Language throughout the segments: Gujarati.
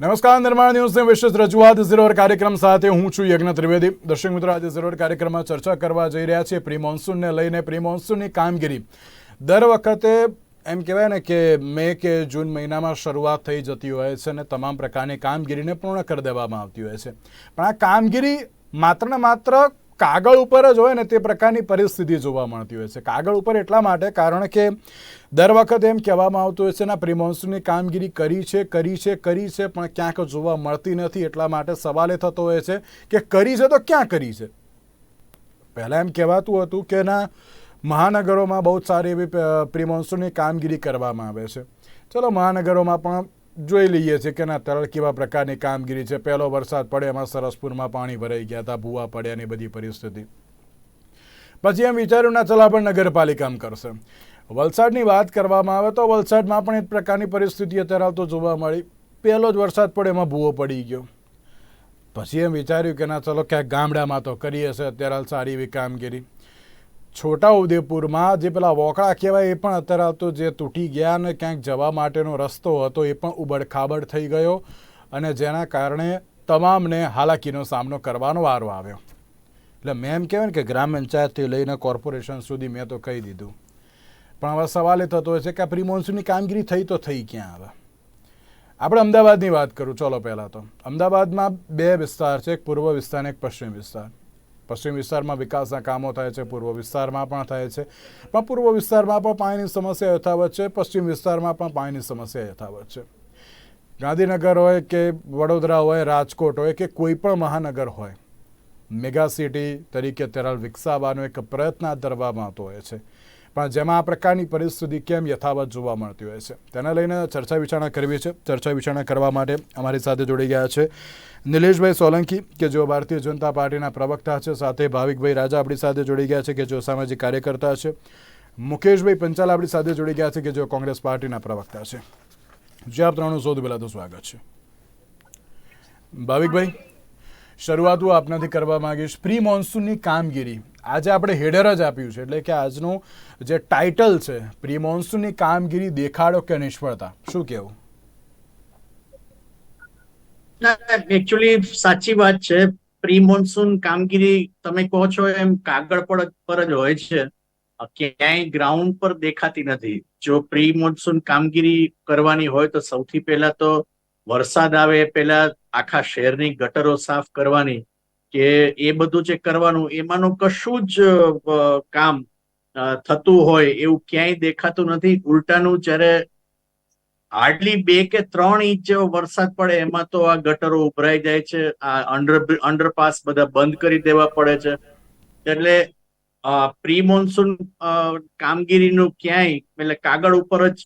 નમસ્કાર, નિર્માણ ન્યૂઝની વિશેષ રજૂઆત ઝીરોર કાર્યક્રમ સાથે હું છું યજ્ઞ ત્રિવેદી. દર્શક મિત્રો, આજે ઝીરોર કાર્યક્રમમાં ચર્ચા કરવા જઈ રહ્યા છીએ પ્રી મોન્સૂનને લઈને. પ્રી મોન્સૂનની કામગીરી દર વખતે એમ કહેવાય ને કે મે કે જૂન મહિનામાં શરૂઆત થઈ જતી હોય છે અને તમામ પ્રકારની કામગીરીને પૂર્ણ કરી દેવામાં આવતી હોય છે. પણ આ કામગીરી માત્ર ને માત્ર કાગળ ઉપર જ હોય ને તે પ્રકારની પરિસ્થિતિ જોવા મળતી હોય છે. કાગળ ઉપર એટલા માટે કારણ કે દર વખતે એમ કહેવામાં આવતું હોય છે ના પ્રી કામગીરી કરી છે કરી છે કરી છે, પણ ક્યાંક જોવા મળતી નથી. એટલા માટે સવાલ એ થતો હોય છે કે કરી છે તો ક્યાં કરી છે? પહેલાં એમ કહેવાતું હતું કે ના, મહાનગરોમાં બહુ સારી એવી પ્રિમોન્સૂનની કામગીરી કરવામાં આવે છે. ચલો, મહાનગરોમાં પણ જોઈ લઈએ છીએ કે ના તરળ કેવા પ્રકારની કામગીરી છે. પહેલો વરસાદ પડે એમાં સરસપુરમાં પાણી ભરાઈ ગયા હતા, ભૂવા પડ્યાની બધી પરિસ્થિતિ. પછી એમ વિચાર્યું, ના, ચલા પણ નગરપાલિકામાં કરશે. વલસાડની વાત કરવામાં આવે તો વલસાડમાં પણ એક પ્રકારની પરિસ્થિતિ અત્યારે તો જોવા મળી. પહેલો જ વરસાદ પડે એમાં ભૂવો પડી ગયો. પછી એમ વિચાર્યું કે ના, ચલો, ક્યાંક ગામડામાં તો કરીએ છે અત્યારે સારી એવી કામગીરી. છોટાઉદેપુરમાં જે પેલા વોકળા કહેવાય, એ પણ અત્યારે તો જે તૂટી ગયા અને ક્યાંક જવા માટેનો રસ્તો હતો, એ પણ ઉબડખાબડ થઈ ગયો અને જેના કારણે તમામને હાલાકીનો સામનો કરવાનો વારો આવ્યો. એટલે મેં એમ કહેવાય ને કે ગ્રામ પંચાયતથી લઈને કોર્પોરેશન સુધી મેં તો કહી દીધું. પણ હવે સવાલ એ થતો છે કે આ પ્રિમોન્સૂનની કામગીરી થઈ તો થઈ ક્યાં હવે? આપણે અમદાવાદની વાત કરું, ચલો પહેલાં તો. અમદાવાદમાં બે વિસ્તાર છે, એક પૂર્વ વિસ્તાર અને એક પશ્ચિમ વિસ્તાર. પશ્ચિમ વિસ્તારમાં વિકાસના કામો થાય છે, પૂર્વ વિસ્તારમાં પણ થાય છે. પણ પૂર્વ વિસ્તારમાં પણ પાણીની સમસ્યા યથાવત છે, પશ્ચિમ વિસ્તારમાં પણ પાણીની સમસ્યા યથાવત છે. ગાંધીનગર હોય કે વડોદરા હોય, રાજકોટ હોય કે કોઈ પણ મહાનગર હોય, મેગા સિટી તરીકે અત્યારે વિકસાવવાનો એક પ્રયત્ન હાથ ધરવામાં આવતો હોય છે. પણ જેમાં આ પ્રકારની પરિસ્થિતિ કેમ યથાવત જોવા મળતી હોય છે? તેને લઈને ચર્ચા વિચારણા કરવી છે. ચર્ચા વિચારણા કરવા માટે અમારી સાથે જોડી ગયા છે નિલેશભાઈ સોલંકી, કે જેઓ ભારતીય જનતા પાર્ટીના પ્રવક્તા છે, સાથે ભાવિકભાઈ રાજા આપણી સાથે જોડી ગયા છે, કે જેઓ સામાજિક કાર્યકર્તા છે. મુકેશભાઈ પંચાલ આપણી સાથે જોડી ગયા છે, કે જેઓ કોંગ્રેસ પાર્ટીના પ્રવક્તા છે. જે આપ ત્રણનું સૌથી પહેલાં તો સ્વાગત છે. ભાવિકભાઈ, શરૂઆત હું આપનાથી કરવા માંગીશ. પ્રી મોન્સૂનની કામગીરી આજે આપણે હેડર જ આપ્યું છે, એટલે કે આજનું જે ટાઇટલ છે પ્રી મોન્સૂનની કામગીરી દેખાડો કે નિષ્ફળતા? શું કહેવું? એકચ્યુઅલી સાચી વાત છે. પ્રી મોન્સૂન કામગીરી તમે કહો છો એમ કાગળ પર જ હોય છે. ક્યાંય ગ્રાઉન્ડ પર દેખાતી નથી. જો પ્રી મોન્સૂન કામગીરી કરવાની હોય તો સૌથી પહેલા તો વરસાદ આવે, પહેલા આખા શહેરની ગટરો સાફ કરવાની કે એ બધું જે કરવાનું, એમાંનું કશું જ કામ થતું હોય એવું ક્યાંય દેખાતું નથી. ઉલટાનું જ્યારે હાર્ડલી બે કે ત્રણ ઇંચ જેવો વરસાદ પડે, એમાં તો આ ગટરો ઉભરાઈ જાય છે, આ અંડર, અંડરપાસ બધા બંધ કરી દેવા પડે છે. એટલે પ્રી મોન્સૂન કામગીરીનું ક્યાંય, એટલે કાગળ ઉપર જ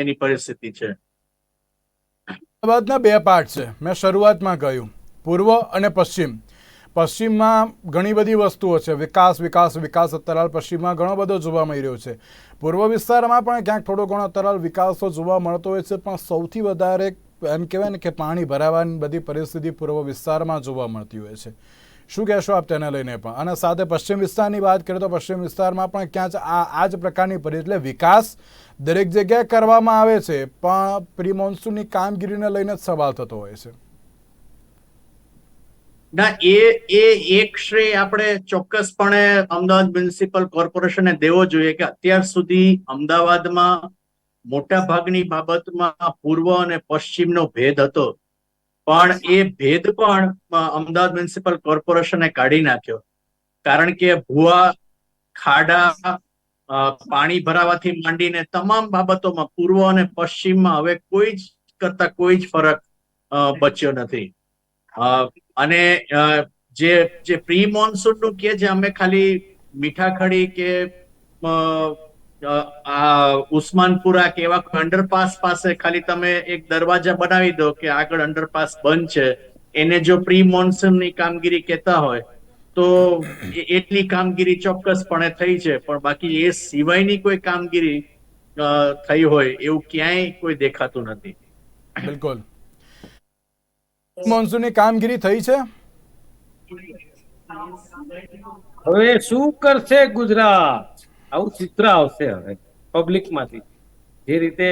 એની પરિસ્થિતિ છે. અમદાવાદના બે પાર્ટ છે. મેં શરૂઆતમાં કહ્યું. પૂર્વ અને પશ્ચિમ. પશ્ચિમમાં ઘણી બધી વસ્તુઓ છે. વિકાસ વિકાસ વિકાસ અત્યારે પશ્ચિમમાં ઘણો બધો જોવા મળી રહ્યો છે. પૂર્વ વિસ્તારમાં પણ ક્યાંક થોડો ઘણો અત્યારે વિકાસ તો જોવા મળતો હોય છે, પણ સૌથી વધારે એમ કહેવાય ને કે પાણી ભરાવાની બધી પરિસ્થિતિ પૂર્વ વિસ્તારમાં જોવા મળતી હોય છે. શું કહેશો આપ તેને લઈને પણ? અને સાથે પશ્ચિમ વિસ્તારની વાત કરીએ તો પશ્ચિમ વિસ્તારમાં પણ ક્યાંક આ આ જ પ્રકારની પરિ, એટલે વિકાસ દરેક જગ્યાએ કરવામાં આવે છે, પણ પ્રી મોન્સૂનની કામગીરીને લઈને જ સવાલ થતો હોય છે. ના, એ એ, એક શ્રેય આપણે ચોક્કસપણે અમદાવાદ મ્યુનિસિપલ કોર્પોરેશને દેવો જોઈએ કે અત્યાર સુધી અમદાવાદમાં મોટા ભાગની બાબતમાં પૂર્વ અને પશ્ચિમનો ભેદ હતો. પણ એ ભેદ પણ અમદાવાદ મ્યુનિસિપલ કોર્પોરેશને કાઢી નાખ્યો. કારણ કે ભુવા, ખાડા પાણી ભરાવાથી માંડીને તમામ બાબતોમાં પૂર્વ અને પશ્ચિમમાં હવે કોઈ જ કરતા કોઈ જ ફરક બચ્યો નથી. અને જે જે પ્રી મોન્સૂનનું કે જે અમે ખાલી મીઠાખડી કે ઉસ્માનપુરા કે એવા અંડરપાસ પાસે ખાલી તમે એક દરવાજા બનાવી દો કે આગળ અંડરપાસ બંધ છે, એને જો પ્રી મોન્સૂનની કામગીરી કહેતા હોય, તો એટલી કામગીરી ચોક્કસપણે થઈ છે. પણ બાકી એ સિવાયની કોઈ કામગીરી થઈ હોય એવું ક્યાંય કોઈ દેખાતું નથી. બિલકુલ. મોન્સૂનની કામગીરી થઈ છે? હવે શું કરશે ગુજરાત? આવું ચિત્ર આવશે હવે પબ્લિકમાંથી જે રીતે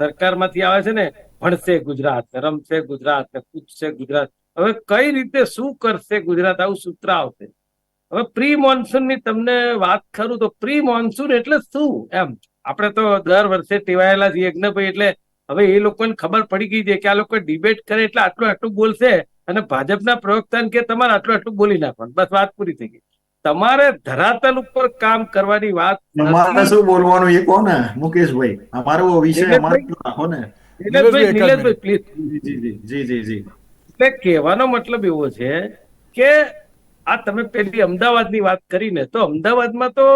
સરકારમાંથી આવે છે ને, ભણશે ગુજરાત રમશે ગુજરાત ને, કૂદશે ગુજરાત. હવે કઈ રીતે શું કરશે ગુજરાત? આવું સૂત્ર આવશે. હવે પ્રી મોન્સૂનની તમને વાત કરું તો પ્રી મોન્સૂન એટલે શું? એમ, આપણે તો દર વર્ષે ટેવાયેલા છીએ યજ્ઞભાઈ એટલે હવે એ લોકોને ખબર પડી ગઈ છે કે આ લોકો ડિબેટ કરે એટલે આટલું આટલું બોલશે અને ભાજપના પ્રવક્તાને કે તમારે આટલું આટલું બોલી નાખવાનું. બસ વાત પૂરી થઈ ગઈ. તમારે ધરાતલ ઉપર કામ કરવાની વાત અમારે શું બોલવાનું એ કહો ને મુકેશભાઈ. અમારો વિષય અમારે રાખો ને. નિલેશભાઈ નિલેશભાઈ, એક જ નિલેશભાઈ પ્લીઝ જી જી જી જી જી. એટલે કહેવાનો મતલબ એવો છે કે આ તમે પેલી અમદાવાદની વાત કરીને તો અમદાવાદમાં તો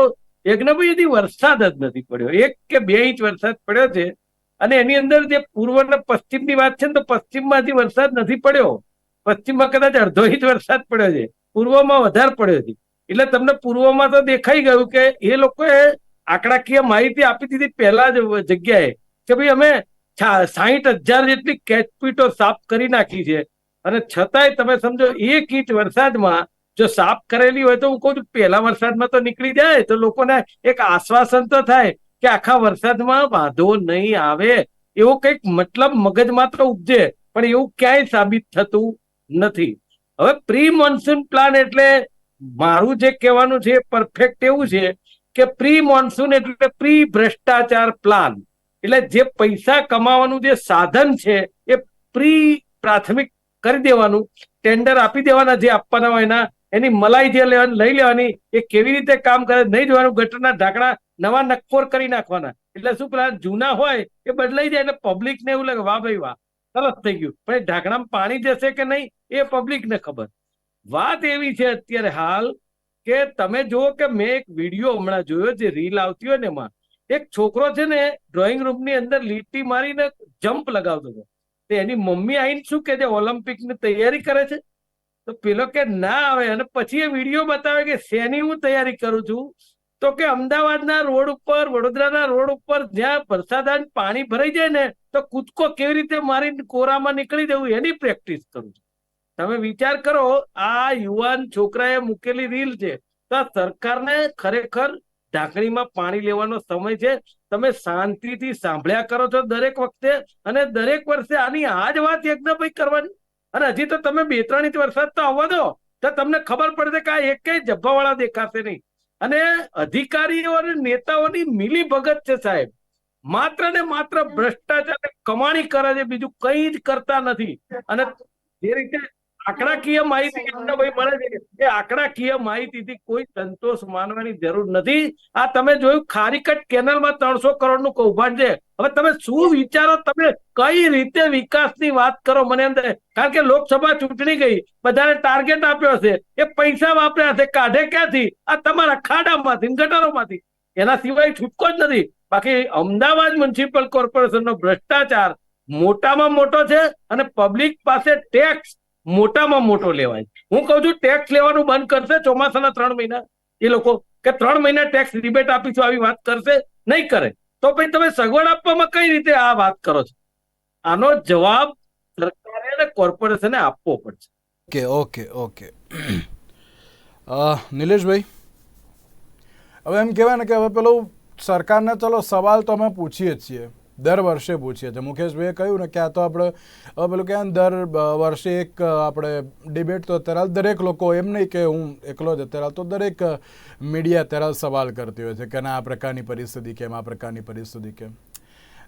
યજ્ઞભાઈ વરસાદ જ નથી પડ્યો. એક કે બે ઇંચ વરસાદ પડ્યો છે. અને એની અંદર જે પૂર્વ અને પશ્ચિમની વાત છે ને, તો પશ્ચિમમાંથી વરસાદ નથી પડ્યો. પશ્ચિમમાં કદાચ અડધો ઇંચ વરસાદ પડ્યો છે. પૂર્વમાં વધારે પડ્યો છે. એટલે તમને પૂર્વમાં તો દેખાઈ ગયું કે એ લોકોએ આંકડાકીય માહિતી આપી દીધી પહેલા જ જગ્યાએ કે ભાઈ અમે સાહીઠ હજાર જેટલી કેચપીટો સાફ કરી નાખી છે. અને છતાંય તમે સમજો એક ઇંચ વરસાદમાં જો સાફ કરેલી હોય તો હું કહું છું, પહેલા વરસાદમાં તો નીકળી જાય તો લોકોને એક આશ્વાસન તો થાય. કે આખા વરસાદમાં વાંધો નહીં આવે, એવો કંઈક મતલબ મગજમાં તો ઉપજે, પણ એવું ક્યાંય સાબિત થતું નથી. હવે પ્રી મોન્સૂન પ્લાન એટલે મારું જે કહેવાનું છે પરફેક્ટ એવું છે કે પ્રી મોન્સૂન એટલે પ્રી ભ્રષ્ટાચાર પ્લાન એટલે જે પૈસા કમાવાનું જે સાધન છે એ પ્રી પ્રાથમિક કરી દેવાનું ટેન્ડર આપી દેવાના જે આપવાના હોય એના, એની મલાઈ જે લેવાની લઈ લેવાની, એ કેવી રીતે કામ કરે, નહીં જોવાનું, ગટરના ઢાંકણા નવા નક્કોર કરી નાખવાના. એટલે શું પેલા જૂના હોય એ બદલાઈ જાય એટલે પબ્લિક ને એવું લાગે, વાહ ભાઈ વાહ, સરસ થઈ ગયું. પણ એ ઢાંકણામાં પાણી જશે કે નહીં એ પબ્લિક ને ખબર. વાત એવી છે અત્યારે હાલ કે તમે જુઓ કે મેં એક વીડિયો હમણાં જોયો જે રીલ આવતી હોય ને એમાં. એક છોકરો છે ને ડ્રોઈંગ રૂમની અંદર લીટી મારીને જમ્પ લગાવતો હતો. તો એની મમ્મી આવીને શું કે છે? ઓલિમ્પિકની તૈયારી કરે છે? તો પેલો કે, ના આવે. અને પછી એ વીડિયો બતાવે કે, શેની હું તૈયારી કરું છું? તો કે અમદાવાદના રોડ ઉપર, વડોદરાના રોડ ઉપર જ્યાં વરસાદ પાણી ભરાઈ જાય ને, તો કૂદકો કેવી રીતે મારી કોરામાં નીકળી જવું એની પ્રેક્ટિસ કરું છું. તમે વિચાર કરો, આ યુવાન છોકરાએ મૂકેલી રીલ છે, તો સરકારને ખરેખર ઢાંકણીમાં પાણી લેવાનો સમય છે. તમે શાંતિથી સાંભળ્યા કરો છો દરેક વખતે, અને દરેક વર્ષે આની આ જ વાત એકદમ કરવાની. અને હજી તો તમે બે ત્રણ ઇંચ વરસાદ તો આવવા દો, તો તમને ખબર પડશે કે આ એક જબ્બાવાળા દેખાશે નહીં. અને અધિકારીઓ અને નેતાઓની મિલી ભગત છે સાહેબ. માત્ર ને માત્ર ભ્રષ્ટાચાર કમાણી કરે છે, બીજું કઈ જ કરતા નથી. અને જે રીતે આંકડાકીય માહિતી ભાઈ મળે છે એ આંકડાકીય માહિતીથી કોઈ સંતોષ માનવાની જરૂર નથી. આ તમે જોયું ખારીકટ કેનલમાં ત્રણસો કરોડનું કૌભાંડ છે. હવે તમે શું વિચારો? તમે કઈ રીતે વિકાસની વાત કરો મને અંદર? કારણ કે લોકસભા ચૂંટણી ગઈ બધાને ટાર્ગેટ આપ્યો હશે. એ પૈસા વાપર્યા છે કાઢે ક્યાંથી? આ તમારા ખાડામાંથી ગટરોમાંથી. એના સિવાય છૂટકો જ નથી. બાકી અમદાવાદ મ્યુનિસિપલ કોર્પોરેશનનો ભ્રષ્ટાચાર મોટામાં મોટો છે અને પબ્લિક પાસે ટેક્સ મોટામાં મોટો લેવાય. હું કહું છું ટેક્સ લેવાનું બંધ કરશે, ચોમાસાના ત્રણ મહિના. એ લોકો કે ત્રણ મહિના ટેક્સ રિબેટ આપીશું, આવી વાત કરશે, નહીં કરે. તો પછી તમે સગવડ આપવામાં કઈ રીતે આ વાત કરો છો? આનો જવાબ સરકારે અને કોર્પોરેશને આપવો પડશે. Okay okay okay. નિલેશભાઈ, હવે એમ કહેવાય ને કે હવે પેલું સરકારને ચલો સવાલ તો અમે પૂછીએ છીએ. દર વર્ષે પૂછીએ છીએ. મુકેશભાઈએ કહ્યું ને કે આ તો આપણે પેલું કે દર વર્ષે એક આપણે ડિબેટ તો અત્યારે દરેક લોકો એમ નહીં કે હું એકલો જ, અત્યારે તો દરેક મીડિયા અત્યારે સવાલ કરતી હોય છે કે ના, આ પ્રકારની પરિસ્થિતિ કેમ, આ પ્રકારની પરિસ્થિતિ કેમ.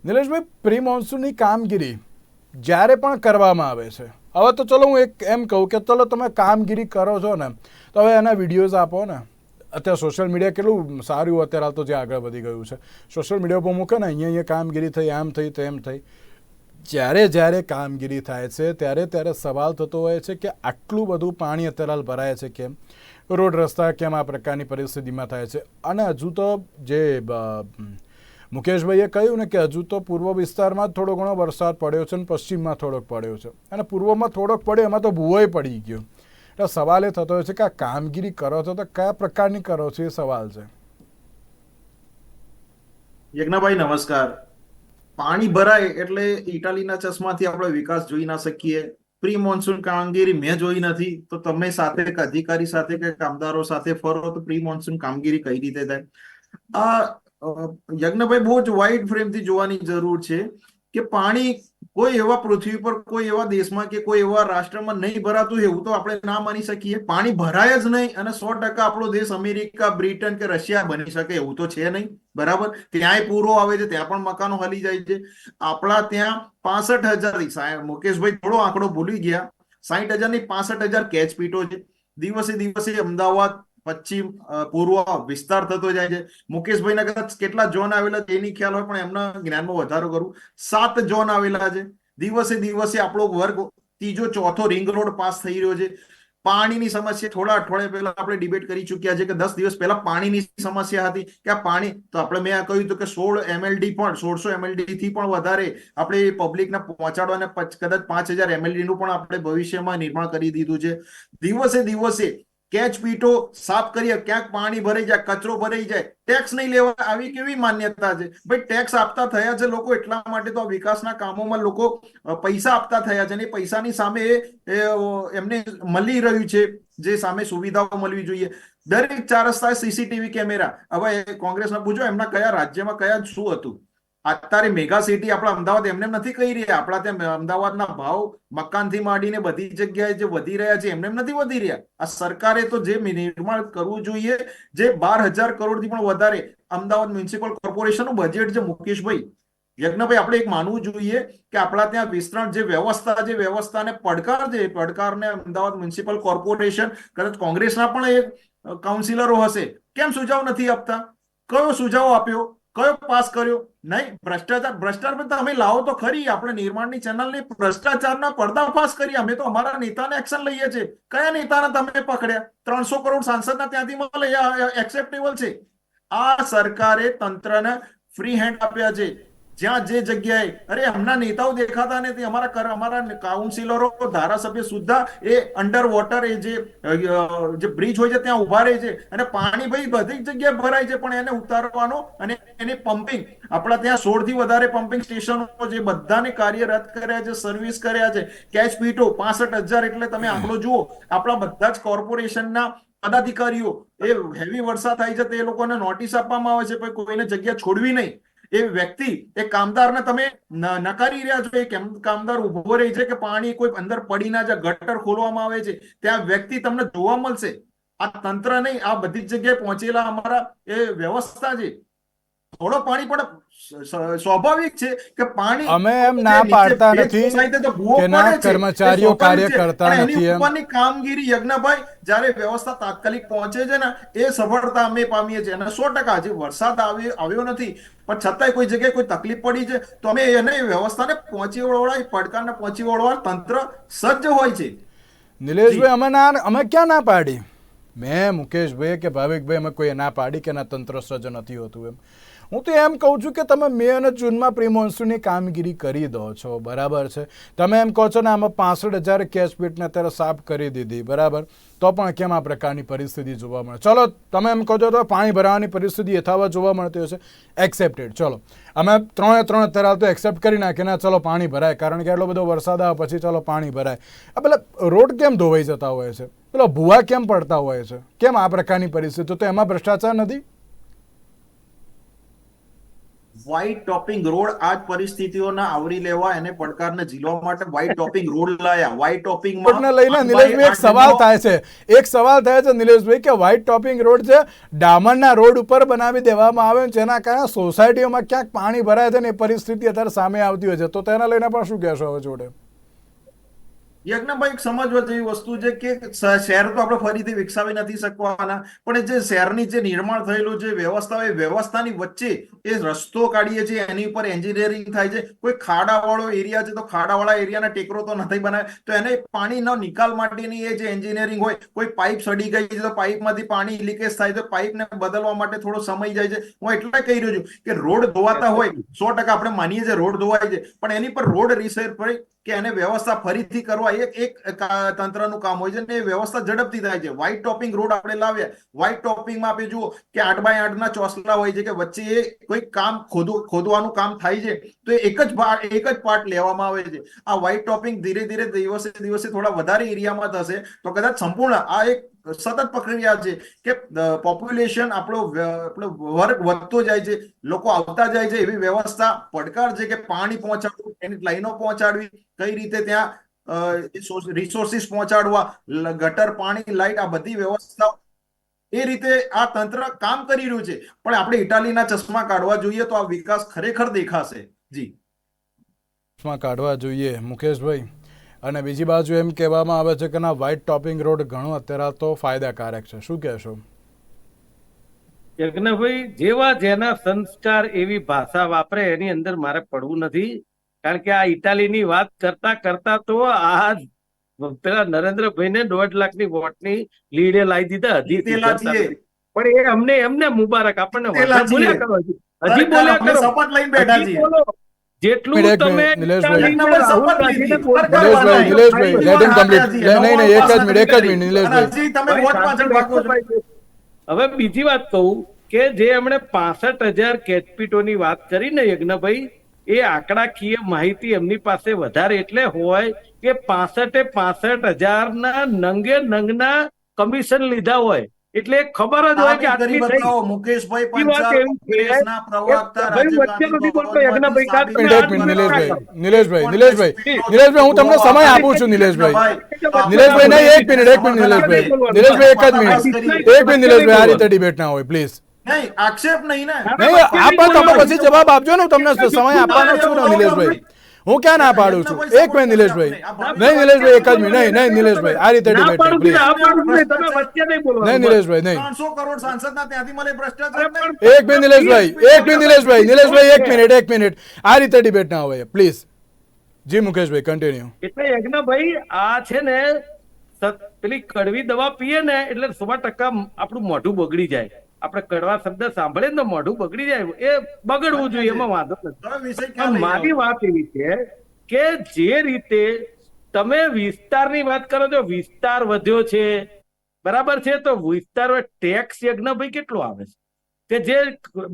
નિલેશભાઈ પ્રી મોન્સૂનની કામગીરી જ્યારે પણ કરવામાં આવે છે, હવે તો ચલો હું એક એમ કહું કે ચલો તમે કામગીરી કરો છો ને, તો હવે એના વિડીયોઝ આપો ને. અત્યારે સોશિયલ મીડિયા કેટલું સારું અત્યારે હાલ તો જે આગળ વધી ગયું છે. સોશિયલ મીડિયા પર મૂકે ને, અહીંયા અહીંયા કામગીરી થઈ, આમ થઈ, તેમ થઈ. જ્યારે જ્યારે કામગીરી થાય છે, ત્યારે ત્યારે સવાલ થતો હોય છે કે આટલું બધું પાણી અત્યારે હાલ ભરાય છે કેમ? રોડ રસ્તા કેમ આ પ્રકારની પરિસ્થિતિમાં થાય છે? અને હજુ તો જે મુકેશભાઈએ કહ્યું ને કે હજુ તો પૂર્વ વિસ્તારમાં થોડો ઘણો વરસાદ પડ્યો છે અને પશ્ચિમમાં થોડોક પડ્યો છે. અને પૂર્વમાં થોડોક પડ્યો, એમાં તો ભૂવાઈ પડી ગયો. એટલે સવાલ એ થતો છે કે આ કામગીરી કરો છો તો કયા પ્રકારની કરો છો? એ સવાલ છે. યજ્ઞભાઈ, નમસ્કાર. પાણી ભરાય એટલે ઇટાલીના ચશ્માથી આપણે વિકાસ જોઈ ના શકીએ. પ્રી મોન્સૂન કામગીરી મેં જોઈ નથી. તો તમે સાથે એક અધિકારી સાથે કે કામદારો સાથે ફરો તો પ્રી મોન્સૂન કામગીરી કઈ રીતે થાય? આ યજ્ઞભાઈ, બહુ જ વાઇડ ફ્રેમથી જોવાની જરૂર છે કે પાણી કોઈ એવા પૃથ્વી પર, કોઈ એવા દેશમાં કે કોઈ એવા રાષ્ટ્રમાં નહીં ભરાતું એવું તો આપણે ના માની શકીએ. પાણી ભરાય જ નહીં અને સો ટકા આપણો દેશ અમેરિકા, બ્રિટન કે રશિયા બની શકે એવું તો છે નહીં. બરાબર? ત્યાંય પૂરો આવે છે, ત્યાં પણ મકાનો હલી જાય છે. આપણા ત્યાં પાસઠ હજાર મુકેશભાઈ થોડો આંકડો ભૂલી ગયા. સાહીઠ હજારની પાસઠ હજાર કેચ પીટો છે. દિવસે દિવસે અમદાવાદ પશ્ચિમ પૂર્વ વિસ્તાર થતો જાય છે. મુકેશભાઈ કદાચ કેટલા ઝોન આવેલા છે એની ખ્યાલ હોય પણ એમના જ્ઞાનમાં વધારો કરું. સાત ઝોન આવેલા છે. દિવસે દિવસે આપણો વર્ગ ત્રીજો, ચોથો રિંગ રોડ પાસ થઈ રહ્યો છે. પાણીની સમસ્યા, થોડા અઠવાડિયા પહેલા આપણે ડિબેટ કરી ચૂક્યા છે કે દસ દિવસ પહેલા પાણીની સમસ્યા હતી. કે આ પાણી, તો આપણે મેં આ કહ્યું હતું કે સોળ એમએલડી પણ, સોળસો એમએલડી થી પણ વધારે આપણે પબ્લિકને પહોંચાડવાને કદાચ પાંચ હજાર એમએલડી નું પણ આપણે ભવિષ્યમાં નિર્માણ કરી દીધું છે. દિવસે દિવસે કેચ પીટો સાફ કરીએ, ક્યાંક પાણી ભરાઈ જાય, કચરો ભરાઈ જાય ટેક્સ નહીં લેવા આવી કેવી માન્યતા છે? ભાઈ ટેક્સ આપતા થયા છે લોકો એટલા માટે તો વિકાસના કામોમાં લોકો પૈસા આપતા થયા છે અને પૈસાની સામે એમને મળી રહ્યું છે, જે સામે સુવિધાઓ મળવી જોઈએ. દરેક ચાર રસ્તા સીસીટીવી કેમેરા. હવે કોંગ્રેસના, પૂછો એમના કયા રાજ્યમાં કયા શું હતું? અત્યારે મેગા સિટી આપણા અમદાવાદ એમને નથી કહી રહ્યા. આપણા ત્યાં અમદાવાદના ભાવ મકાનથી માંડીને બધી જગ્યાએ જે વધી રહ્યા છે, એમને નથી વધી રહ્યા. આ સરકારે તો જે નિર્માણ કરવું જોઈએ, જે બાર હજાર કરોડથી પણ વધારે અમદાવાદ મ્યુનિસિપલ કોર્પોરેશનનું બજેટ છે, મુકેશભાઈ. યજ્ઞભાઈ, આપણે એક માનવું જોઈએ કે આપણા ત્યાં વિસ્તરણ જે વ્યવસ્થા જે વ્યવસ્થાને પડકાર છે પડકારને અમદાવાદ મ્યુનિસિપલ કોર્પોરેશન કદાચ કોંગ્રેસના પણ એક કાઉન્સિલરો હશે. કેમ સુઝાવ નથી આપતા? કયો સુઝાવ આપ્યો? કયો પાસ કર્યો? નહીં, ભ્રષ્ટાચાર ભ્રષ્ટાચાર તમે લાવો તો ખરી. આપણે નિર્માણની ચેનલને ભ્રષ્ટાચારના પર્દાફાશ કરી. અમે તો અમારા નેતાને એક્શન લઈએ છીએ. કયા નેતાને તમે પકડ્યા? ત્રણસો કરોડ સાંસદના ત્યાંથી મળે એક્સેપ્ટેબલ છે. આ સરકારે તંત્રને ફ્રી હેન્ડ આપ્યા છે. જ્યાં જે જગ્યાએ અરે હમણાં નેતાઓ દેખાતા નથી અમારા અમારા કાઉન્સિલરો ધારાસભ્ય સુદ્ધા એ અંડર વોટર એ જે જે બ્રિજ હોય છે ત્યાં ઊભા રહે છે. અને પાણી ભાઈ બધી જગ્યાએ ભરાય છે પણ એને ઉતારવાનો અને એની પમ્પિંગ આપણા ત્યાં સોળથી વધારે પમ્પિંગ સ્ટેશનો જે બધાને કાર્યરત કર્યા છે સર્વિસ કર્યા છે. કેચ પીટો પાસઠ હજાર એટલે તમે આંકડો જુઓ આપણા બધા જ કોર્પોરેશનના પદાધિકારીઓ એ હેવી વરસાદ થાય છે તે લોકોને નોટિસ આપવામાં આવે છે પણ કોઈને જગ્યા છોડવી નહીં. એ વ્યક્તિ, એ કામદારને તમે નકારી રહ્યા છો, એ કેમ, કામદાર ઊભો રહી છે કે પાણી કોઈ અંદર પડી ના જાય, ગટર ખોલવામાં આવે છે, ત્યાં વ્યક્તિ તમને જોવા મળશે. આ તંત્ર નહીં, આ બધી જ જગ્યાએ પહોંચેલા અમારા એ વ્યવસ્થા છે. થોડો પાણી પણ સ્વાભાવિક છે કે પાણી અમે એમ ના પાડતા નથી કે ના કર્મચારીઓ કાર્ય કરતા નથી એમ. કામગીરી યજ્ઞભાઈ જ્યારે વ્યવસ્થા તાત્કાલિક પહોંચે છે ને એ સફળતા અમે પામીએ છીએ. અને સો ટકા જે વરસાદ આવ્યો નથી. પણ છતાંય કોઈ જગ્યાએ કોઈ તકલીફ પડી છે. તો અમે એને વ્યવસ્થાને પહોંચી વળવા પડકારને પહોંચી વળવા તંત્ર સજ્જ હોય છે. નિલેશભાઈ અમે ના અમે ક્યાં ના પાડી? મેં મુકેશભાઈ કે ભાવિકભાઈ અમે કોઈ ના પાડી કે ના તંત્ર સજ્જ નથી હોતું એમ? હું તો એમ કહું છું કે તમે મે અને જૂનમાં પ્રી કામગીરી કરી દો છો, બરાબર છે? તમે એમ કહો છો ને, આમાં પાસઠ હજાર કેશપીટને અત્યારે સાફ કરી દીધી, બરાબર? તો પણ કેમ આ પ્રકારની પરિસ્થિતિ જોવા મળે? ચલો, તમે એમ કહો છો તો પાણી ભરાવાની પરિસ્થિતિ યથાવત જોવા મળતી હશે. એક્સેપ્ટેડ ચલો. અમે ત્રણે ત્રણ અત્યારે તો એક્સેપ્ટ કરી નાખીએ ના ચલો પાણી ભરાય. કારણ કે એટલો બધો વરસાદ આવે પછી ચલો પાણી ભરાય. આ પેલા રોડ કેમ ધોવાઈ જતા હોય છે? પેલા ભૂવા કેમ પડતા હોય છે? કેમ આ પ્રકારની પરિસ્થિતિ? તો એમાં ભ્રષ્ટાચાર નથી? વ્હાઇટ ટોપિંગ રોડ આ જ પરિસ્થિતિઓના આવરી લેવા એને પડકારને ઝીલવા માટે વ્હાઇટ ટોપિંગ રોડ લાયા. વ્હાઇટ ટોપિંગ રોડને લઈને નિલેશભાઈ એક સવાલ થાય છે. એક સવાલ થાય છે નિલેશભાઈ કે વ્હાઇટ ટોપિંગ રોડ છે ડામરના રોડ ઉપર બનાવી દેવામાં આવે છે જેના કારણે સોસાયટીઓમાં ક્યાંક પાણી ભરાય છે ને એ પરિસ્થિતિ અત્યારે સામે આવતી હોય છે. તો તેના લઈને પણ શું કહેશો હવે જોડે? યજ્ઞભાઈ સમજવા જેવી વસ્તુ છે કે શહેર તો આપણે ફરીથી વિકસાવી નથી શકવાના, પણ જે શહેરની જે નિર્માણ થયેલું છે વ્યવસ્થા એ વ્યવસ્થાની વચ્ચે એ રસ્તો કાઢીએ છીએ, એની ઉપર એન્જિનિયરિંગ થાય છે, કોઈ ખાડાવાળો એરિયા છે તો ખાડાવાળા એરિયાના ટેકરો તો નથી બનાવે તો એને પાણીનો નિકાલ માટેની એ જે એન્જિનિયરિંગ હોય, કોઈ પાઇપ સડી ગઈ છે તો પાઇપમાંથી પાણી લીકેજ થાય તો પાઇપને બદલવા માટે થોડો સમય જાય છે. હું એટલે કહી રહ્યો છું કે રોડ ધોવાતા હોય, સો ટકા આપણે માનીએ છીએ રોડ ધોવાય છે, પણ એની પર રોડ રિસેર કે એને વ્યવસ્થા ફરીથી કરવા એક એક તંત્રનું કામ હોય છે ને એ વ્યવસ્થા ઝડપથી થાય છે. વ્હાઇટ ટોપિંગ રોડ આપણે લાવ્યા વ્હાઇટ ટોપિંગમાં આપણે જુઓ કે આઠ બાય આઠના ચોસલા હોય છે કે વચ્ચે એ કોઈ કામ ખોદવું ખોદવાનું કામ થાય છે, તો એક જ એક જ પાર્ટ લેવામાં આવે છે. આ વ્હાઇટ ટોપિંગ ધીરે ધીરે દિવસે દિવસે થોડા વધારે એરિયામાં થશે, તો કદાચ સંપૂર્ણ આ એક સતત પ્રક્રિયા છે કે પોપ્યુલેશન આપણો આપણો વર્ગ વધતો જાય છે, લોકો આવતા જાય છે, એવી વ્યવસ્થા પડકાર છે કે પાણી પહોંચાડવું, એની લાઈનો પહોંચાડવી, કઈ રીતે ત્યાં રિસોર્સિસ પહોંચાડવા ગટર, પાણી, લાઈટ, આ બધી વ્યવસ્થા એ રીતે આ તંત્ર કામ કરી રહ્યું છે. પણ આપણે ઇટાલીના ચશ્મા કાઢવા જોઈએ તો આ વિકાસ ખરેખર દેખાશે. જી. ચશ્મા કાઢવા જોઈએ. મુકેશભાઈ અને બીજી બાજુ એમ કહેવામાં આવે છે કે ના વ્હાઇટ ટોપિંગ રોડ ઘણો અત્યારે તો ફાયદાકારક છે. શું કહેશો? યજ્ઞભાઈ જેવા જેના સંસ્કાર એવી ભાષા વાપરે એની અંદર મારે પડવું નથી. કારણ કે આ ઇટાલીની વાત કરતા કરતા તો આ પેલા નરેન્દ્રભાઈ ને દોઢ લાખની વોટની લીડે લાવી દીધા હજી પણ એ અમને એમને મુબારક આપણને હજી બોલ્યા કરો હજી. બોલ્યા કરો. શપથ લઈને બેઠા છીએ. જેટલું તમે નિલેશભાઈ. ઇટાલીમાં રાહુલ શપથ ગાંધીને લીધી. બોલ- સરકાર નિલેશભાઈ લેટ ઇમ કમ્પ્લીટ. નહીં નહીં એક જ મિનિટ એક જ મિનિટ નિલેશભાઈ તમે વોટ પાછળ હવે બીજી વાત કહું કે જે એમણે પાસઠ હજાર કેચપીટોની વાત કરી ને યજ્ઞભાઈ એ આંકડાકીય માહિતી એમની પાસે વધારે એટલે હોય કે પાસઠે પાસઠ હજાર ના નંગે નંગના કમિશન લીધા હોય. એટલે ખબર જ હોય કે આટલી થઈ મુકેશભાઈ પંચાલ પ્રવક્તા નિલેશભાઈ નિલેશભાઈ નિલેશભાઈ નિલેશભાઈ હું તમને સમય આપું છું નિલેશભાઈ. નિલેશભાઈ નહીં એક મિનિટ એક મિનિટ નિલેશભાઈ. નિલેશભાઈ એક જ મિનિટ. એક મિનિટ નિલેશભાઈ આ રીતે ડિબેટ ના હોય પ્લીઝ. નહીં આક્ષેપ નહીં ને. નહીં આ પણ તમે પછી જવાબ આપજો ને તમને સમય આપવાનો છું ને નિલેશભાઈ. હું ક્યાં ના પાડું છું? એક મિનિટ નિલેશભાઈ. નહીં નિલેશભાઈ એક જ મિનિટ નહીં નહીં નિલેશભાઈ. આ રીતે ડિબેટ નહીં નિલેશભાઈ નહીં. કરોડ સાંસદના ત્યાંથી મળે ભ્રષ્ટાચાર? એક મિનિટ નિલેશભાઈ એક મિનિટ નિલેશભાઈ નિલેશભાઈ એક મિનિટ એક મિનિટ. આ રીતે ડિબેટ ના હોય પ્લીઝ જી મુકેશભાઈ કન્ટિન્યુ એટલે યજ્ઞભાઈ આ છે ને પેલી કડવી દવા પીએ ને એટલે સો ટકા આપણું મોઢું બગડી જાય. આપણે કડવા શબ્દ સાંભળે ને મોઢું બગડી જાય. એ બગડવું જોઈએ એમાં વાંધો નથી. મારી વાત એવી છે કે જે રીતે તમે વિસ્તારની વાત કરો છો વિસ્તાર વધ્યો છે બરાબર છે? તો વિસ્તાર ટેક્સ યજ્ઞભાઈ કેટલો આવે છે? કે જે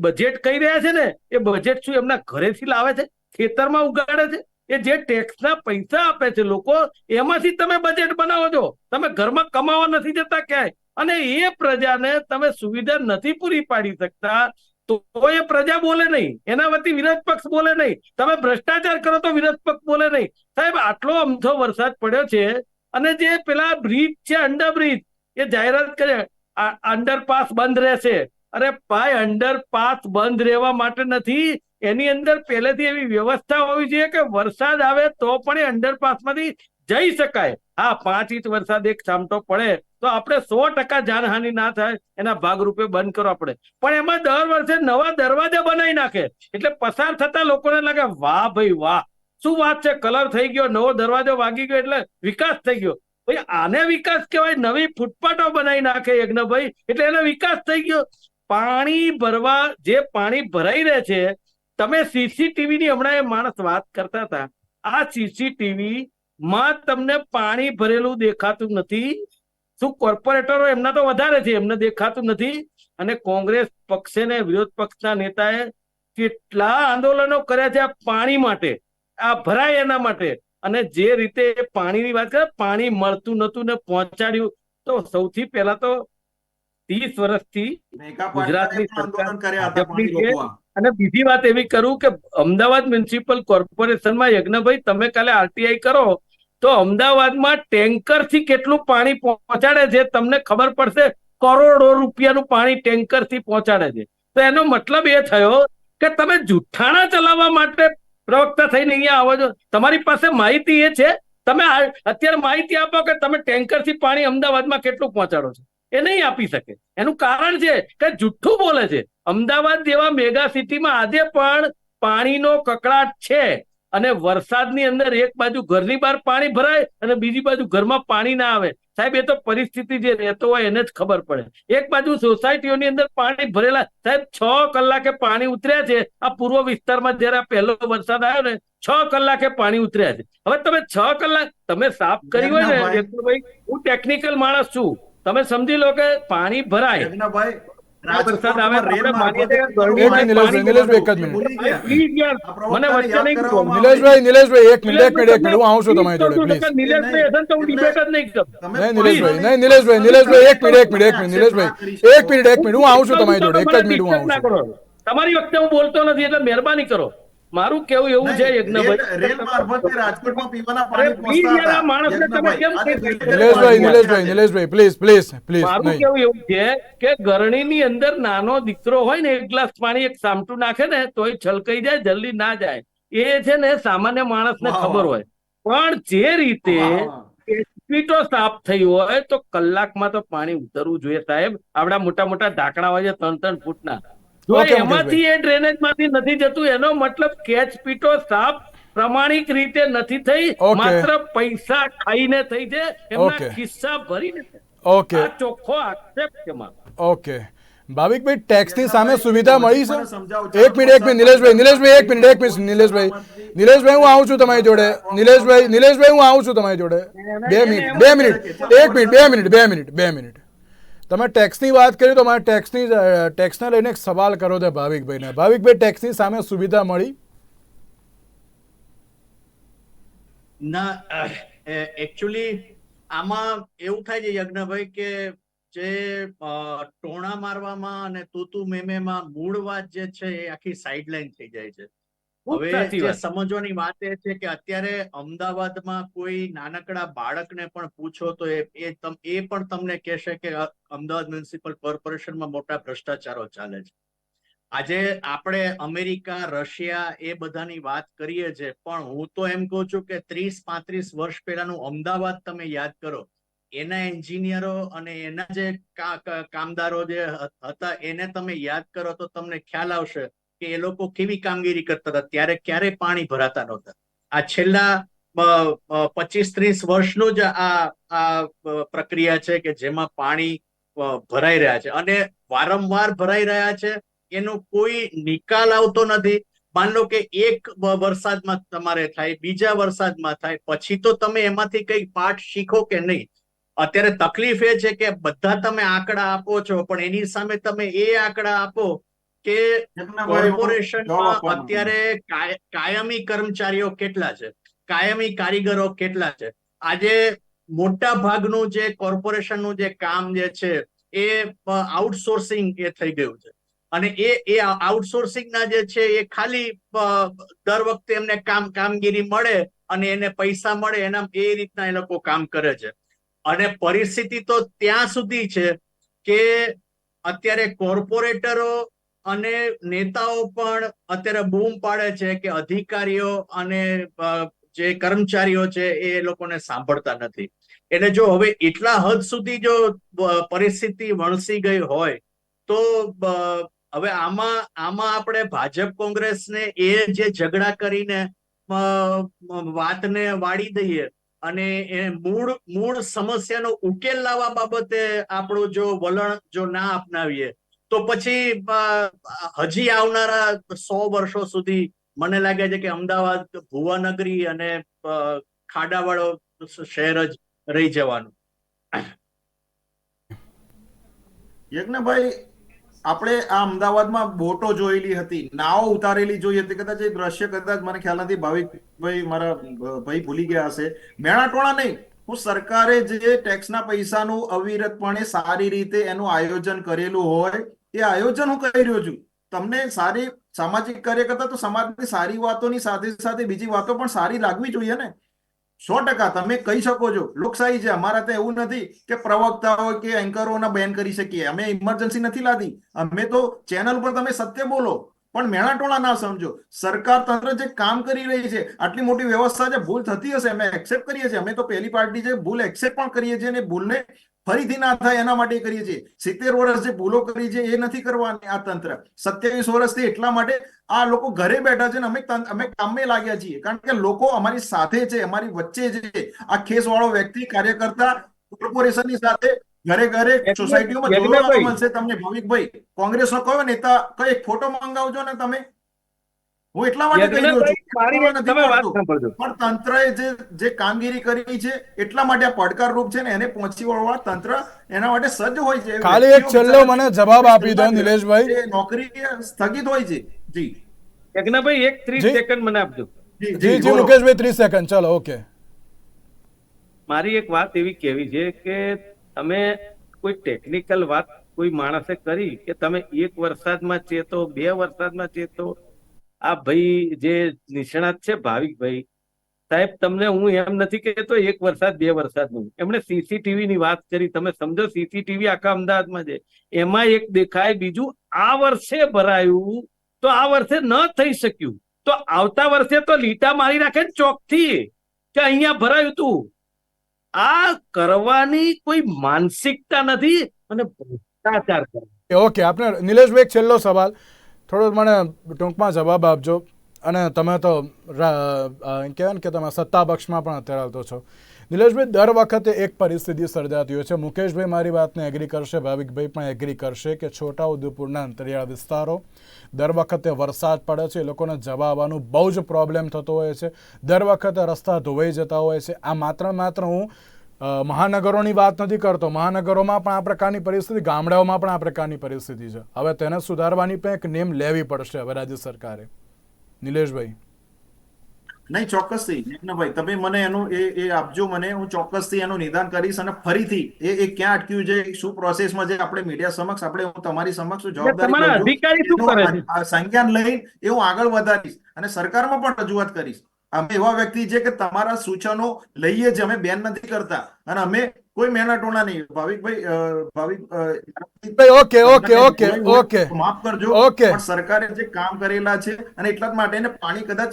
બજેટ કહી રહ્યા છે ને એ બજેટ શું એમના ઘરેથી લાવે છે? ખેતરમાં ઉગાડે છે? એ જે ટેક્સના પૈસા આપે છે લોકો, એમાંથી તમે બજેટ બનાવો છો. તમે ઘરમાં કમાવા નથી જતા ક્યાંય. અને એ પ્રજાને તમે સુવિધા નથી પૂરી પાડી શકતા, તો એ પ્રજા બોલે નહીં. એના વતી વિરોધ પક્ષ બોલે નહીં. તમે ભ્રષ્ટાચાર કરો તો વિરોધ પક્ષ બોલે નહીં. સાહેબ, આટલો અમથો વરસાદ પડ્યો છે અને જે પેલા બ્રિજ છે અંડર બ્રિજ એ જાહેરાત કરે અંડરપાસ બંધ રહેશે. અરે ભાઈ અંડરપાસ બંધ રહેવા માટે નથી. એની અંદર પહેલેથી એવી વ્યવસ્થા હોવી જોઈએ કે વરસાદ આવે તો પણ એ અંડરપાસમાંથી જઈ શકાય. હા, પાંચ ઇંચ વરસાદ એક સામટો પડે તો આપણે સો ટકા જાનહાનિ ના થાય, એના ભાગરૂપે બંધ કરવા પડે પણ એમાં દર વર્ષે નવા દરવાજા બનાવી નાખે. એટલે પસાર થતા લોકોને લાગે, વાહ ભાઈ, વાહ, શું વાત છે? કલર થઈ ગયો, નવો દરવાજો વાગી ગયો, એટલે વિકાસ થઈ ગયો. ભાઈ, આને વિકાસ કહેવાય? નવી ફૂટપાટો બનાવી નાખે યજ્ઞભાઈ એટલે એનો વિકાસ થઈ ગયો. પાણી ભરવા, જે પાણી ભરાઈ રહે છે તમે સીસીટીવી ની હમણાં એ માણસ વાત કરતા હતા આ સીસીટીવી માં તમને પાણી ભરેલું દેખાતું નથી. શું કોર્પોરેટરો એમના તો વધારે છે એમને દેખાતું નથી. અને કોંગ્રેસ પક્ષે ને વિરોધ પક્ષના નેતાએ કેટલા આંદોલનો કર્યા છે આ પાણી માટે આ ભરાય એના માટે. અને જે રીતે પાણીની વાત કરે પાણી મળતું નતું ને પહોંચાડ્યું. તો સૌથી પહેલા તો ત્રીસ વર્ષથી ગુજરાતની સરકાર અને બીજી વાત એવી કરું કે અમદાવાદ મ્યુનિસિપલ કોર્પોરેશનમાં, યજ્ઞભાઈ, તમે કાલે આરટીઆઈ કરો, તો અમદાવાદમાં ટેન્કરથી કેટલું પાણી પહોંચાડે છે તમને ખબર પડશે? કરોડો રૂપિયાનું પાણી ટેન્કરથી પહોંચાડે છે. તો એનો મતલબ એ થયો કે તમે જુઠ્ઠાણા ચલાવવા માટે પ્રવક્તા થઈને અહીંયા આવો છો. તમારી પાસે માહિતી એ છે, તમે અત્યારે માહિતી આપો કે તમે ટેન્કરથી પાણી અમદાવાદમાં કેટલું પહોંચાડો છો. એ નહીં આપી શકે. એનું કારણ છે કે જુઠ્ઠું બોલે છે. અમદાવાદ જેવા મેગા સિટીમાં આજે પણ પાણીનો કકળાટ છે અને વરસાદની અંદર એક બાજુ ઘરની બહાર પાણી ભરાય અને બીજી બાજુ ઘરમાં પાણી ના આવે. સાહેબ એ તો પરિસ્થિતિ જે રહેતો હોય એને જ ખબર પડે. એક બાજુ સોસાયટીઓની અંદર પાણી ભરેલા સાહેબ છ કલાકે પાણી ઉતર્યા છે. આ પૂર્વ વિસ્તારમાં જયારે આ પહેલો વરસાદ આવ્યો ને છ કલાકે પાણી ઉતર્યા છે. હવે તમે છ કલાક તમે સાફ કરી હોય ને. યજ્ઞભાઈ, હું ટેકનિકલ માણસ છું. તમે સમજી લો કે પાણી ભરાય. એક મિનિટ, નિલેશભાઈ, નિલેશભાઈ, એક મિનિટ. એક એક હું આવું છું તમારી જોડે પ્લીઝ નિલેશભાઈ નહીં નિલેશભાઈ નિલેશભાઈ નિલેશભાઈ એક મિનિટ એક મિનિટ એક મિનિટ નિલેશભાઈ એક મિનિટ એક મિનિટ હું આવું છું તમારી જોડે એક જ મિનિટ હું આવું છું તમારી વખતે હું બોલતો નથી એટલે મહેરબાની કરો મારું કેવું એવું છે યજ્ઞભાઈ? રેલ- મારફતે રાજકોટમાં પીવાના પાણી પહોંચતા યાર, આ હતા. માણસને તમે કેમ યજ્ઞભાઈ, કહી આજે શકો? Nileshbhai Nileshbhai Nileshbhai please please please મારું કેવું એવું છે કે ગરણીની અંદર નાનો દીકરો હોય ને એક ગ્લાસ પાણી એક સામટું નાખે ને તો એ છલકાઈ જાય જલ્દી ના જાય. એ છે ને સામાન્ય માણસને ને ખબર હોય. પણ જે રીતે વાહ. સ્પીટો સાફ થઈ હોય તો કલાકમાં તો પાણી ઉતરવું જોઈએ સાહેબ. આપડા મોટા મોટા ઢાંકણા હોય છે ત્રણ ત્રણ ફૂટના. એમાંથી એ ડ્રેનેજમાંથી નથી જતું એનો મતલબ કેચ પીટો સાફ પ્રમાણિક રીતે નથી થઈ માત્ર પૈસા ખાઈને થઈ છે એમના ખિસ્સા ભરીને ઓકે આ ચોખ્ખો આક્ષેપ છે ઓકે ભાવિકભાઈ ટેક્સની સામે સુવિધા મળી છે? એક મિનિટ એક મિનિટ નિલેશભાઈ નિલેશભાઈ એક મિનિટ એક મિનિટ નિલેશભાઈ. નિલેશભાઈ હું આવું છું તમારી જોડે. નિલેશભાઈ નિલેશભાઈ હું આવું છું તમારી જોડે. બે મિનિટ બે મિનિટ એક મિનિટ બે મિનિટ બે મિનિટ બે મિનિટ તમે ટેક્સની વાત કરી, તો મારે ટેક્સની ટેક્સને લઈને એક સવાલ કરો છે ભાવિકભાઈને. ભાવિકભાઈ ટેક્સની સામે સુવિધા મળી? ના એકચ્યુઅલી આમાં એવું થાય છે યજ્ઞભાઈ કે જે ટોણા મારવામાં અને તૂતુ મેમેમાં મૂળ વાત જે છે એ આખી સાઈડલાઈન થઈ જાય છે. હવે જે સમજવાની વાત એ છે કે અત્યારે અમદાવાદમાં કોઈ નાનકડા બાળકને પણ પૂછો તો એ એ પણ તમને કહેશે કે અમદાવાદ મ્યુનિસિપલ કોર્પોરેશનમાં મોટા ભ્રષ્ટાચારો ચાલે છે. આજે આપણે અમેરિકા રશિયા એ બધાની વાત કરીએ છીએ પણ હું તો એમ કહું છું કે ત્રીસ પાંત્રીસ વર્ષ પહેલાનું અમદાવાદ તમે યાદ કરો એના એન્જિનિયરો અને એના જે કામદારો જે હતા એને તમે યાદ કરો તો તમને ખ્યાલ આવશે કે એ લોકો કેવી કામગીરી કરતા હતા? ત્યારે ક્યારેય પાણી ભરાતા નહોતા? આ છેલ્લા પચીસ ત્રીસ વર્ષનું જ આ આ પ્રક્રિયા છે કે જેમાં પાણી ભરાઈ રહ્યા છે. અને વારંવાર ભરાઈ રહ્યા છે, એનો કોઈ નિકાલ આવતો નથી. માન કે એક વરસાદમાં તમારે થાય, બીજા વરસાદમાં થાય, પછી તો તમે એમાંથી કઈ પાઠ શીખો કે નહીં? અત્યારે તકલીફ એ છે કે બધા તમે આંકડા આપો છો, પણ એની સામે તમે એ આંકડા આપો કે કોર્પોરેશન કોર્પોરેશનમાં. અત્યારે કાયમી કર્મચારીઓ કેટલા છે? કાયમી કારીગરો કેટલા છે? આજે મોટા ભાગનું જે કોર્પોરેશનનું જે કામ જે છે એ આઉટસોર્સિંગ એ થઈ ગયું છે. અને એ એ આઉટસોર્સિંગ ના જે છે એ ખાલી દર વખતે એમને કામ કામગીરી મળે અને એને પૈસા મળે એના એ રીતના એ લોકો કામ કરે છે. અને પરિસ્થિતિ તો ત્યાં સુધી છે કે અત્યારે કોર્પોરેટરો અને નેતાઓ પણ અત્યારે બૂમ પાડે છે કે અધિકારીઓ અને જે કર્મચારીઓ છે એ લોકોને સાંભળતા નથી. એટલે જો હવે એટલા હદ સુધી જો પરિસ્થિતિ વણસી ગઈ હોય, તો હવે આમાં આમાં આપણે ભાજપ કોંગ્રેસને એ જે ઝઘડા કરીને વાતને વાળી દઈએ અને એ મૂળ મૂળ સમસ્યાનો ઉકેલ લાવવા બાબતે આપણું જો વલણ જો ના અપનાવીએ તો પછી હજી આવનારા સો વર્ષો સુધી મને લાગે છે કે અમદાવાદ, ભુવાનગરી અને ખાડાવાળો શહેર જ રહી જવાનું. યજ્ઞભાઈ, આપણે આ અમદાવાદમાં બોટો જોયેલી હતી, નાવ ઉતારેલી જોઈ હતી, કદાચ એ દ્રશ્ય કદાચ મને ખ્યાલ નથી, ભાવિકભાઈ મારા ભાઈ ભૂલી ગયા હશે. મેણાટોળા નહીં, હું સરકારે જે ટેક્સના પૈસાનું અવિરતપણે સારી રીતે એનું આયોજન કરેલું હોય એ આયોજન હું કરી રહ્યો છું. તમને સારી સામાજિક કાર્યકર્તા તો સમાજની સારી વાતોની સાથે સાથે બીજી વાતો પણ સારી લાગવી જોઈએ ને. સો ટકા તમે કહી શકો છો, લોકશાહી છે, અમારા ત્યાં એવું નથી કે પ્રવક્તાઓ કે એન્કરોના બેન કરી શકીએ. અમે ઇમરજન્સી નથી લાદી. અમે તો ચેનલ પર તમે સત્ય બોલો. પણ મેણાટોળા ના સમજો. સરકાર તંત્ર જે કામ કરી રહી છે, આટલી મોટી વ્યવસ્થા છે ભૂલ થતી હશે, અમે એક્સેપ્ટ કરીએ છીએ. અમે તો પહેલી પાર્ટી છે ભૂલ એક્સેપ્ટ પણ કરીએ છીએ અને ભૂલને ફરીથી ના થાય એના માટે કરીએ છીએ. સિત્તેર વર્ષ જે ભૂલો કરી છે, એ નથી કરવાની આ તંત્ર. સત્યાવીસ વર્ષથી એટલા માટે આ લોકો ઘરે બેઠા છે ને અમે અમે કામે લાગ્યા છીએ. કારણ કે લોકો અમારી સાથે છે, અમારી વચ્ચે છે. આ ખેસ વાળો વ્યક્તિ, કાર્યકર્તા, કોર્પોરેશનની સાથે ઘરે ઘરે સોસાયટીઓમાં જોવા મળશે તમને. ભાવિકભાઈ કોંગ્રેસનો કયો નેતા કઈ એક ફોટો મંગાવજો ને તમે. હું એટલા માટે કહી રહ્યો છું પણ તંત્રએ જે જે કામગીરી કરી છે એટલા માટે આ પડકારરૂપ છે ને એને પહોંચી વળવા તંત્ર એના માટે સજ્જ હોય છે. ખાલી એક છેલ્લો મને જવાબ આપી દો, નિલેશભાઈ. એ નોકરી સ્થગિત હોય છે. જી. યજ્ઞભાઈ એક ત્રીસ જી. સેકન્ડ મને આપજો. જી જી મુકેશભાઈ ત્રીસ સેકન્ડ ચલો ઓકે મારી એક વાત એવી કહેવી છે કે તમે કોઈ ટેકનિકલ વાત કોઈ માણસે કરી કે તમે એક વરસાદમાં ચેતો, બે વરસાદમાં ચેતો? આ ભાઈ જે નિષ્ણાત છે ભાવિકભાઈ સાહેબ, તમને હું એમ નથી કહેતો એક વરસાદ, બે વરસાદનું. એમણે સીસીટીવી ની વાત કરી. તમે સમજો સીસીટીવી આખા અમદાવાદમાં છે. એમાં એક દેખાય બીજું, આ વર્ષે ભરાયું તો આ વર્ષે ન થઈ શક્યું. તો આવતા વર્ષે તો લીટા મારી નાખે ને ચોકથી. કે અહીંયા ભરાયું તું. આ કરવાની કોઈ માનસિકતા નથી અને ભ્રષ્ટાચાર ઓકે આપણે નિલેશભાઈ છેલ્લો સવાલ. થોડો મને ટૂંકમાં જવાબ આપજો. અને તમે તો કહેવાય ને કે તમે સત્તા પક્ષમાં પણ અત્યારે આવતો છો. નિલેશભાઈ, દર વખતે એક પરિસ્થિતિ સર્જાતી હોય છે. મુકેશભાઈ, મારી વાતને એગ્રી કરશે, ભાવિકભાઈ પણ એગ્રી કરશે કે છોટા ઉદેપુરના અંતરિયાળ વિસ્તારો, દર વખતે વરસાદ પડે છે, એ લોકોને જવા આવવાનું બહુ જ પ્રોબ્લેમ થતો હોય છે. દર વખતે રસ્તા ધોવાઈ જતા હોય છે. આ માત્ર માત્ર હું મહાનગરોની વાત નથી કરતો. મહાનગરોમાં પણ આ પ્રકારની પરિસ્થિતિ, ગામડાઓમાં પણ આ પ્રકારની પરિસ્થિતિ છે. હવે તેને સુધારવાની પણ એક નેમ લેવી પડશે હવે રાજ્ય સરકારે. નિલેશભાઈ. નહીં ચોક્કસથી. યજ્ઞભાઈ તમે મને એનું એ એ આપજો મને. હું ચોક્કસથી એનું નિદાન કરીશ અને ફરીથી એ એ ક્યાં અટક્યું છે શું પ્રોસેસમાં છે આપણે મીડિયા સમક્ષ આપણે હું તમારી સમક્ષ જવાબદારી સંજ્ઞાન લઈ એ હું આગળ વધારીશ અને સરકારમાં પણ રજૂઆત કરીશ. અમે એવા વ્યક્તિ છે કે તમારા સૂચનો લઈએ જ અમે બેન નથી કરતા. અને અમે કોઈ મહેનતોના નહીં. ભાવિકભાઈ ભાવિક ભાઈ, ઓકે ઓકે ઓકે ઓકે. માફ કરજો. ઓકે. પણ સરકારે જે કામ કરેલા છે અને એટલા જ માટે પાણી કદાચ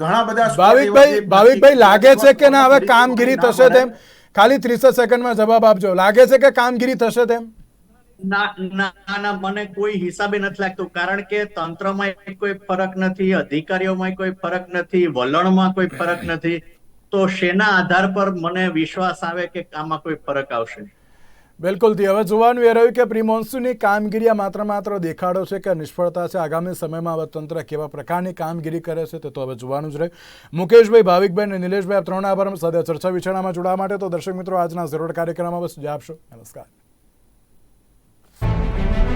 ઘણા બધા ભાવિકભાઈ ભાવિકભાઈ લાગે છે કે ના? હવે કામગીરી થશે તેમ? ખાલી ત્રીસ સેકન્ડમાં જવાબ આપજો. લાગે છે કે કામગીરી થશે તેમ? ના ના ના, મને કોઈ હિસાબે નથી લાગતું. કારણ કે તંત્રમાં કોઈ ફરક નથી, અધિકારીઓમાં કોઈ ફરક નથી, વલણમાં કોઈ ફરક નથી. તો શેના આધાર પર મને વિશ્વાસ આવે કે આમાં કોઈ ફરક આવશે? બિલકુલથી હવે જોવાનું એ રહ્યું કે પ્રી મોન્સૂનની કામગીરી માત્ર માત્ર દેખાડો છે કે નિષ્ફળતા છે? આગામી સમયમાં હવે તંત્ર કેવા પ્રકારની કામગીરી કરે છે તે તો હવે જોવાનું જ રહે મુકેશભાઈ, ભાવિકભાઈ અને નિલેશભાઈ આ ત્રણ આભાર. સાથે ચર્ચા વિચારણામાં જોડાવા માટે તો દર્શક મિત્રો આજના ઝરોડ કાર્યક્રમમાં બસ જ આપશો. નમસ્કાર.